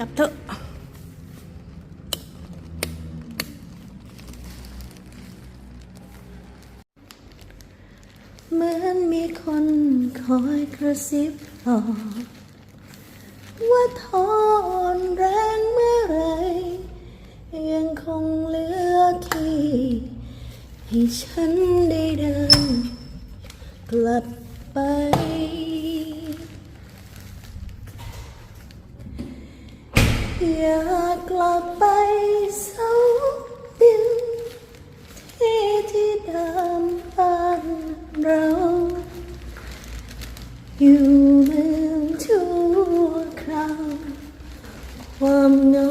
ลับเถอะเหมือนมีคนคอยกระซิบบอกว่าทอนแรงเมื่อไร ยังคงเหลือที่ ให้ฉันได้เดินกลับไป อยากกลับไปเสาดินที่ที่เดิมบ้านเรา อยู่เมืองชั่วคราวความเหงา